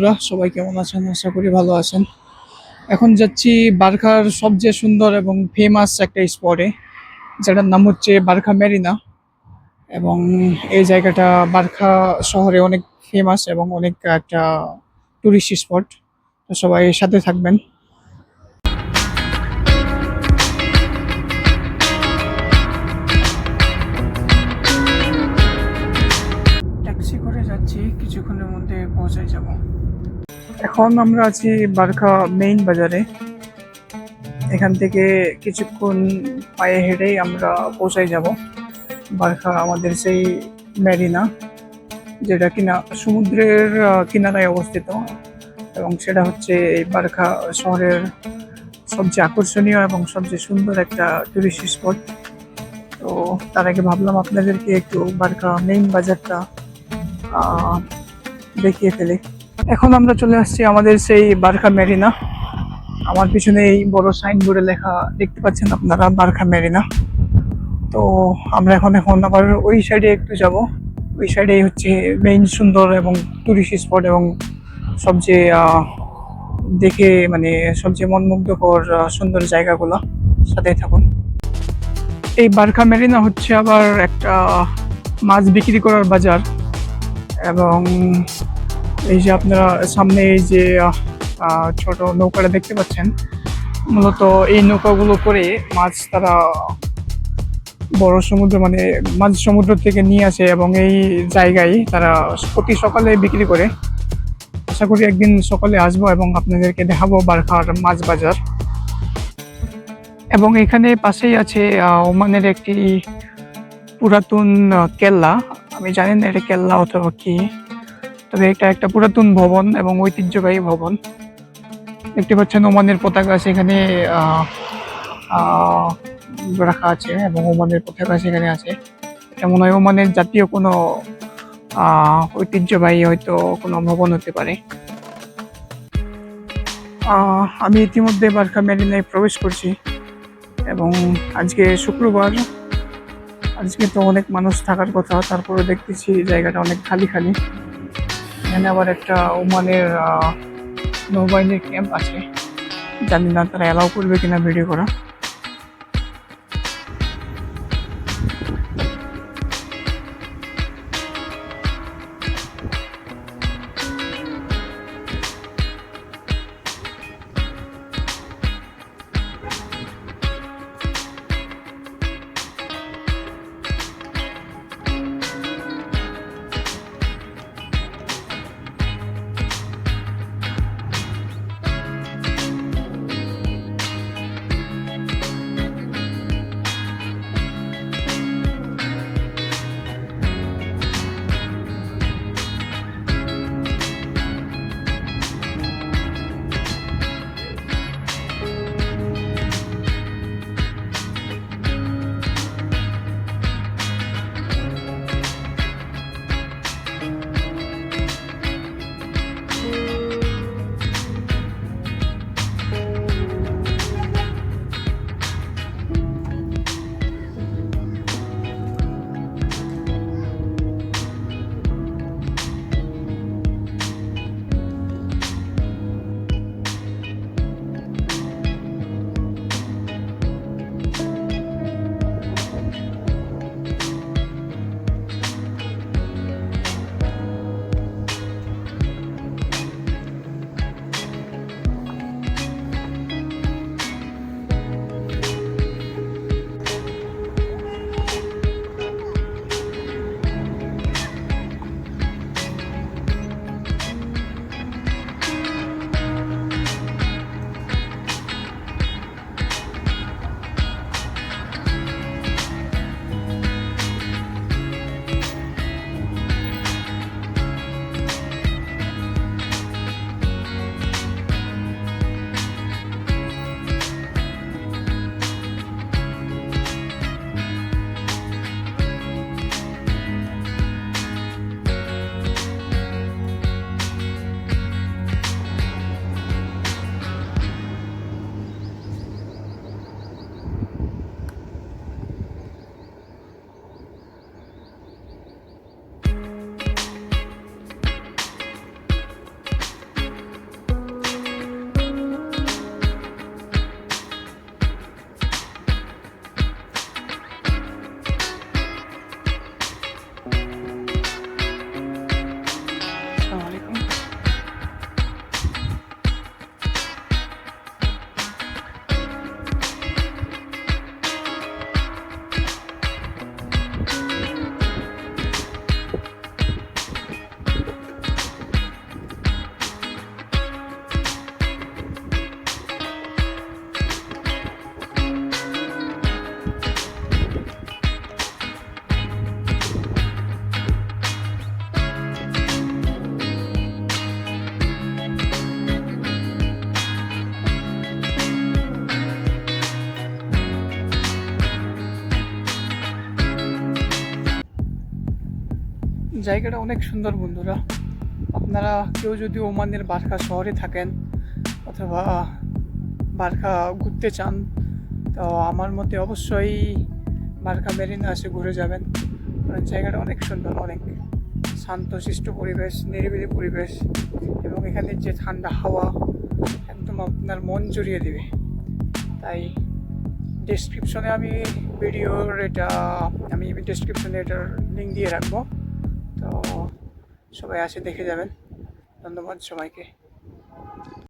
বন্ধুরা, সবাই কেমন আছেন? আশা করি ভালো আছেন। এখন যাচ্ছি বারখার সবচেয়ে সুন্দর এবং ফেমাস একটা স্পটে যেটার নাম হচ্ছে বারখা মেরিনা। এবং এই জায়গাটা বারখা শহরে অনেক ফেমাস এবং অনেক একটা টুরিস্ট স্পট তো সবাই সাথে থাকবেন। ট্যাক্সি করে যাচ্ছি, কিছুক্ষণের মধ্যে পৌঁছায় যাব। এখন আমরা আছি বারখা মেইন বাজারে। এখান থেকে কিছুক্ষণ পায়ে হেঁটেই আমরা পৌঁছায় যাব। বারখা আমাদের সেই ম্যারিনা যেটা কিনা সমুদ্রের কিনারায় অবস্থিত। এবং সেটা হচ্ছে এই বারখা শহরের সবচেয়ে আকর্ষণীয় এবং সবচেয়ে সুন্দর একটা টুরিস্ট স্পট তো তার আগে ভাবলাম আপনাদেরকে একটু বারখা মেইন বাজারটা দেখিয়ে ফেলি। এখন আমরা চলে আসছি আমাদের সেই বারখা মেরিনা। আমার পিছনে এই বড় সাইনবোর্ডে লেখা দেখতে পাচ্ছেন আপনারা বারখা মেরিনা। তো আমরা এখন এখন আবার ওই সাইডে একটু যাব। ওই সাইডে হচ্ছে মেইন সুন্দর এবং টুরিস্ট স্পট এবং সবচেয়ে দেখে মানে সবচেয়ে মনমুগ্ধকর সুন্দর জায়গাগুলো। সাথে থাকুন। এই বারখা মেরিনা হচ্ছে আবার একটা মাছ বিক্রি করার বাজার এবং এই যে আপনারা সামনে এই যে ছোট নৌকাটা দেখতে পাচ্ছেন, মূলত এই নৌকাগুলো করে মাছ তারা বড় সমুদ্র মানে মাঝ সমুদ্র থেকে নিয়ে আসে এবং এই জায়গায় তারা প্রতি সকালে বিক্রি করে। আশা করি একদিন সকালে আসব এবং আপনাদেরকে দেখাবো বারখার মাছ বাজার। এবং এখানে পাশেই আছে ওমানের একটি পুরাতন কেল্লা। আমি জানি না এটা কেল্লা অথবা কি। তবে এটা একটা পুরাতন ভবন এবং ঐতিহ্যবাহী ভবন। দেখতে পাচ্ছেন ওমানের পতাকা সেখানে রাখা আছে এবং ওমানের পতাকা সেখানে আছে। এটা মনে হয় ওমানের জাতীয় কোনো ঐতিহ্যবাহী হয়তো কোনো ভবন হতে পারে। আমি ইতিমধ্যে বারখা মেরিনায় প্রবেশ করছি এবং আজকে শুক্রবার, আজকে তো অনেক মানুষ থাকার কথা তারপরে দেখতেছি জায়গাটা অনেক খালি খালি। এখানে আবার একটা ওমানের নৌবাহিনীর ক্যাম্প আছে। জানি না তারা অ্যালাউ করবে কিনা ভিডিও করা। জায়গাটা অনেক সুন্দর বন্ধুরা। আপনারা কেউ যদি ওমানের বারকা শহরে থাকেন অথবা বারকা ঘুরতে চান, তো আমার মতে অবশ্যই বারকা মেরিনা এসে ঘুরে যাবেন। কারণ জায়গাটা অনেক সুন্দর, অনেক শান্ত শান্তশিষ্ট পরিবেশ, নিরিবিলি পরিবেশ এবং এখানে যে ঠান্ডা হাওয়া একদম আপনার মন জুড়িয়ে দেবে। তাই ডেসক্রিপশনে আমি ভিডিওর এটা, আমি ডেসক্রিপশনে এটার লিঙ্ক দিয়ে রাখব। তো সবাই আসে দেখে যাবেন। ধন্যবাদ সবাইকে।